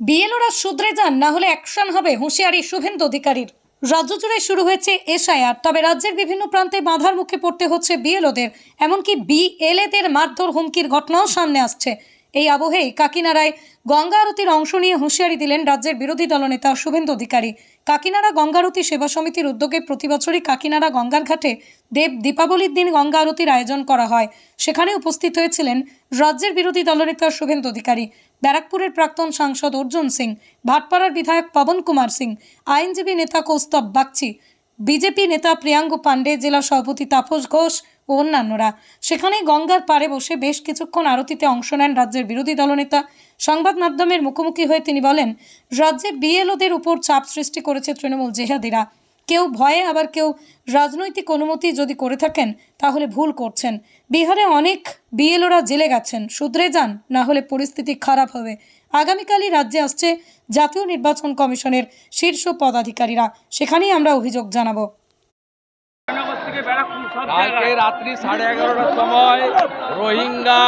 বিএলওরা শুধরে যান, না হলে অ্যাকশন হবে হুঁশিয়ারি শুভেন্দু অধিকারীর। রাজ্য জুড়ে শুরু হয়েছে এসআইআর, তবে রাজ্যের বিভিন্ন প্রান্তে বাধার মুখে পড়তে হচ্ছে বিএলওদের, এমনকি বিএলএদের মারধর হুমকির ঘটনাও সামনে আসছে। এই আবহেই কাকিনাড়ায় গঙ্গা আরতির অংশ নিয়ে হুঁশিয়ারি দিলেন রাজ্যের বিরোধী দলনেতা শুভেন্দু অধিকারী। কাকিনাড়া গঙ্গারতী সেবা সমিতির উদ্যোগে প্রতিবছরই কাকিনাড়া গঙ্গার ঘাটে দেব দীপাবলির দিন গঙ্গা আরতির আয়োজন করা হয়। সেখানে উপস্থিত হয়েছিলেন রাজ্যের বিরোধী দলনেতা শুভেন্দু অধিকারী। ব্যারাকপুরের প্রাক্তন সাংসদ অর্জুন সিং, ভাটপাড়ার বিধায়ক পবন কুমার সিং, আইনজীবী নেতা কৌস্তব বাগচি, বিজেপি নেতা প্রিয়াঙ্গু পাণ্ডে, জেলা সভাপতি তাপস ঘোষ ও অন্যান্যরা। সেখানেই গঙ্গার পাড়ে বসে বেশ কিছুক্ষণ আরতিতে অংশ নেন রাজ্যের বিরোধী দলনেতা। সংবাদ মাধ্যমের মুখোমুখি হয়ে তিনি বলেন, রাজ্যে বিএলওদের উপর চাপ সৃষ্টি করেছে তৃণমূল জেহাদিরা। কেউ ভয়ে, আবার কেউ রাজনৈতিক অনুমতি যদি করে থাকেন, তাহলে ভুল করছেন। বিহারে অনেক বিএলওরা জেলে গেছেন। শুধরে যান, না হলে পরিস্থিতি খারাপ হবে। আগামীকালই রাজ্যে আসছে জাতীয় নির্বাচন কমিশনের শীর্ষ পদাধিকারীরা। সেখানেই আমরা অভিযোগ জানাব। কালকে রাত্রি সাড়ে এগারোটার সময় রোহিঙ্গা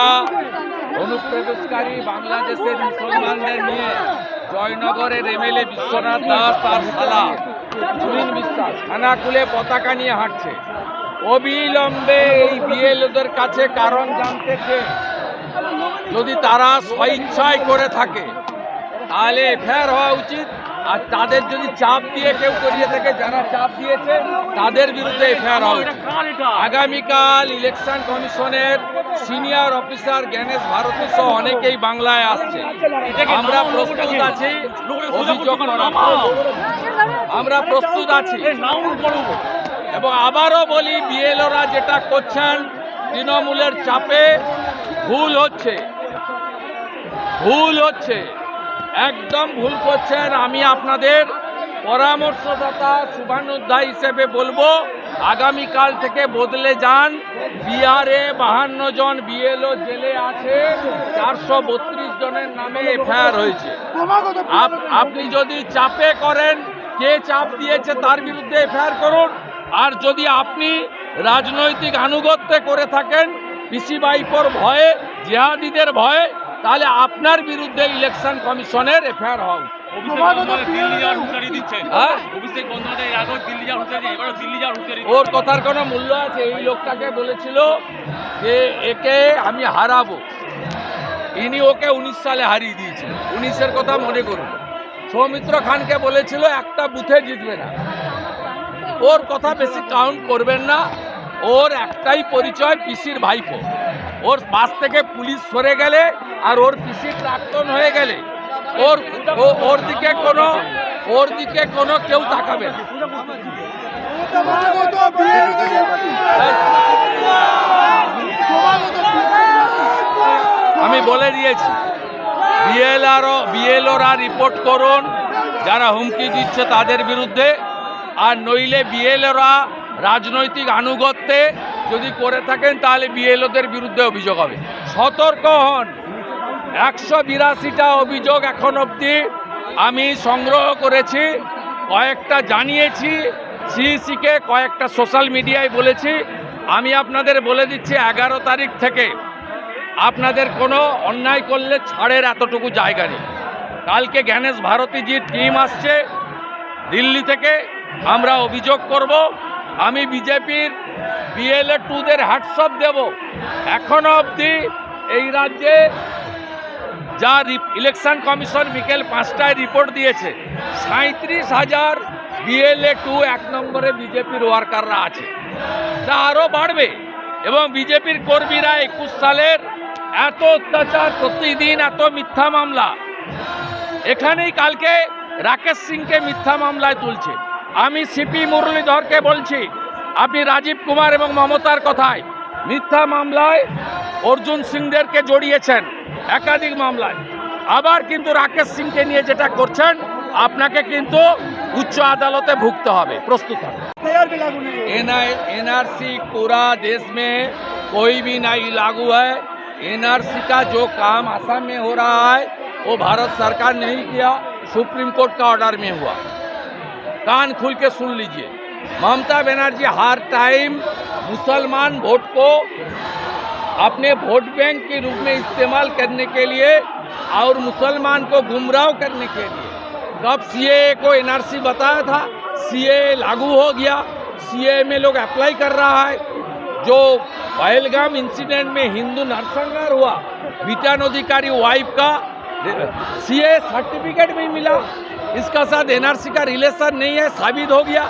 অনুপ্রবেশকারী বাংলাদেশের মুসলমানদের নিয়ে জয়নগরের এমএলএ বিশ্বনাথ দাস তার সালা সুনীল বিশ্বাস খানাকুলে পতাকা নিয়ে হাঁটছে। অবিলম্বে এই বিএলওদের কাছে কারণ জানতে যদি তারা স্বইচ্ছায় করে থাকে, তাহলে এফআইআর হওয়া উচিত। আর তাদের যদি চাপ দিয়ে কেউ করিয়ে থাকে, যারা চাপ দিয়েছে, তাদের বিরুদ্ধে এফআইআর উচিত। আগামীকাল ইলেকশন কমিশনের সিনিয়র অফিসার জ্ঞানেশ ভারতী সহ অনেকেই বাংলায় আসছে। আমরা প্রস্তুত আছি। অভিযোগ করার আমরা প্রস্তুত আছি। এবং আবারও বলি বিএলওরা যেটা করছেন তৃণমূলের চাপে ভুল হচ্ছে। ভুল হচ্ছে। একদম ভুল করছেন। আমি আপনাদের পরামর্শদাতা শুভানুধ্যায় হিসেবে বলব আগামীকাল থেকে বদলে যান। বিহারে বাহান্ন জন বিএলও জেলে আছে। চারশো বত্রিশ জনের নামে এফআইআর হয়েছে। আপ- আপনি যদি চাপে করেন কে চাপ দিয়েছে তার বিরুদ্ধে এফআইআর করুন। আর যদি আপনি রাজনৈতিক আনুগত্যে করে থাকেন পিসি বাইপোর ভয়ে জেহাদিদের ভয়ে তাহলে আপনার বিরুদ্ধে ইলেকশন কমিশনের এফআইআর হওয়া উচিত। দিচ্ছেন হ্যাঁ? অভিষেক বন্দ্যোপাধ্যায় এর আগেও দিল্লি যাওয়ার হুঁশিয়ারি এবারও দিল্লি যাওয়ার হুঁশিয়ারি ওর কথার কোনো মূল্য আছে? এই লোকটাকে বলেছিল যে একে আমি হারাবো। ইনি ওকে উনিশ সালে হারিয়ে দিয়েছিল। উনিশের কথা মনে করুন। সৌমিত্র খানকে বলেছিল, একটা বুথে জিতবে না। ওর কথা বেশি কাউন্ট করবেন না। ওর একটাই পরিচয় পিসির ভাইপো। ওর পাশ থেকে পুলিশ সরে গেলে আর ওর পিসি প্রাক্তন হয়ে গেলে ওর ওর দিকে কোনো, ওর দিকে কোনো কেউ তাকাবে আমি বলে দিয়েছি বিএলআরও, বিএলওরা রিপোর্ট করুন। যারা হুমকি দিচ্ছে তাদের বিরুদ্ধে। আর নইলে বিএলওরা রাজনৈতিক আনুগত্যে যদি করে থাকেন, তাহলে বিএলওদের বিরুদ্ধে অভিযোগ হবে। সতর্ক হন। একশো বিরাশিটা অভিযোগ এখন অবধি আমি সংগ্রহ করেছি, কয়েকটা জানিয়েছি, সিইসিকে কয়েকটা সোশ্যাল মিডিয়ায় বলেছি। আমি আপনাদের বলে দিচ্ছি, এগারো তারিখ থেকে আপনাদের কোনো অন্যায় করলে ছাড়ের এতটুকু জায়গা নেই। কালকে জ্ঞানেশ ভারতীজির টিম আসছে, দিল্লি থেকে আমরা অভিযোগ করব, আমি বিজেপির বিএলএ টুদের হ্যাটসঅপ দেব। এখনও অবধি এই রাজ্যে যা ইলেকশন কমিশন বিকেল পাঁচটায় রিপোর্ট দিয়েছে সাঁত্রিশ হাজার বিএলএ টু এক নম্বরে বিজেপির ওয়ার্কাররা আছে। তা আরও বাড়বে এবং বিজেপির কর্মীরা একুশ সালের এত অত্যাচার প্রতিদিন এত মিথ্যা মামলা এখানেই কালকে রাকেশ সিংকে মিথ্যা মামলায় তুলছে আমি সিপি মুরলীধরকে বলছি আপনি রাজীব কুমার এবং মমতার কথায় মিথ্যা মামলায় অর্জুন সিংদেরকে জড়িয়েছেন একাধিক মামলায় আবার কিন্তু রাকেশ সিংকে নিয়ে যেটা করছেন আপনাকে কিন্তু উচ্চ আদালতে ভুগতে হবে প্রস্তুত হবে एनआरसी पूरा देश में कोई भी नहीं लागू है एनआरसी का जो काम असम में हो रहा है, वो भारत सरकार नहीं किया, सुप्रीम कोर्ट का ऑर्डर में हुआ। कान खुल के सुन लीजिए। ममता बनर्जी, हर टाइम मुसलमान वोट को अपने वोट बैंक के रूप में इस्तेमाल करने के लिए और मुसलमान को गुमराह करने के लिए। कब सीए को एनआरसी बताया था? सीए लागू हो गया। सीए में लोग अप्लाई कर रहा है। जो पहलगाम इंसिडेंट में हिंदू नरसंहार हुआ। बीटान अधिकारी वाइफ का सीए सर्टिफिकेट भी मिला। इसका साथ एनआरसी का रिलेशन नहीं है, साबित हो गया।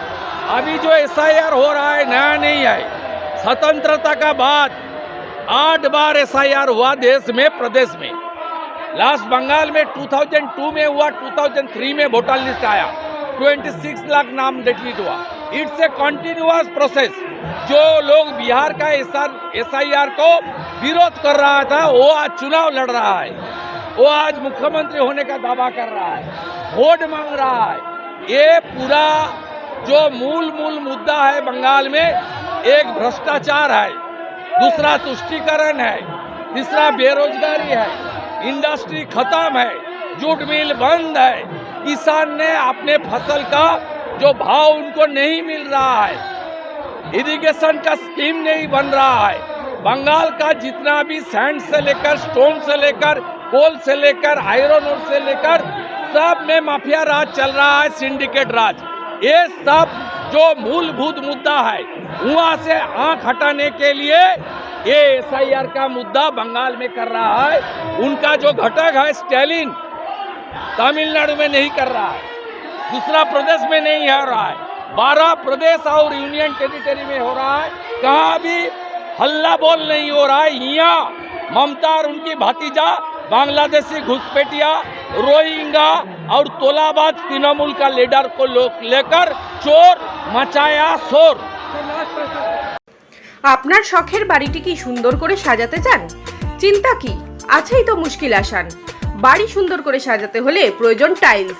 अभी जो एसआईआर हो रहा है, नया नहीं है। स्वतंत्रता का बाद आठ बार एसआईआर हुआ देश में, प्रदेश में। लास्ट बंगाल में 2002 में हुआ 2003 में वोटर लिस्ट आया। 26 लाख नाम डिलीट हुआ। It's a continuous process. जो लोग बिहार का एस आई आर को विरोध कर रहा था, वो आज चुनाव लड़ रहा है। वो आज मुख्यमंत्री होने का दावा कर रहा है। वोट मांग रहा है। ये पूरा जो मूल मूल मुद्दा है बंगाल में, एक भ्रष्टाचार है। दूसरा तुष्टिकरण है। तीसरा बेरोजगारी है। इंडस्ट्री खत्म है। जूट मिल बंद है। किसान ने अपने फ़सल का जो भाव उनको नहीं मिल रहा है। इरिगेशन का स्कीम नहीं बन रहा है। बंगाल का जितना भी सैंड से लेकर स्टोन से लेकर कोल से लेकर आयरन ओर से लेकर सब में माफिया राज चल रहा है सिंडिकेट राज। ये सब जो मूलभूत मुद्दा है वहाँ से आँख हटाने के लिए ये एसआईआर का मुद्दा बंगाल में कर रहा है। उनका जो घटक है स्टैलिन तमिलनाडु में नहीं कर रहा है। दूसरा प्रदेश में नहीं हो रहा है बारह प्रदेश और यूनियन टेरिटरी में हो रहा है कहाँ भी हल्ला बोल नहीं हो रहा है यहाँ ममता और उनकी भतीजा बांग्लादेशी घुसपैठिया रोहिंगा और तोलाबाज तृणमूल का लीडर को लो- लेकर चोर मचाया शोर আপনার শখের বাড়িটি কি সুন্দর করে সাজাতে চান চিন্তা কি আছেই তো মুশকিল আসান বাড়ি সুন্দর করে সাজাতে হলে প্রয়োজন টাইলস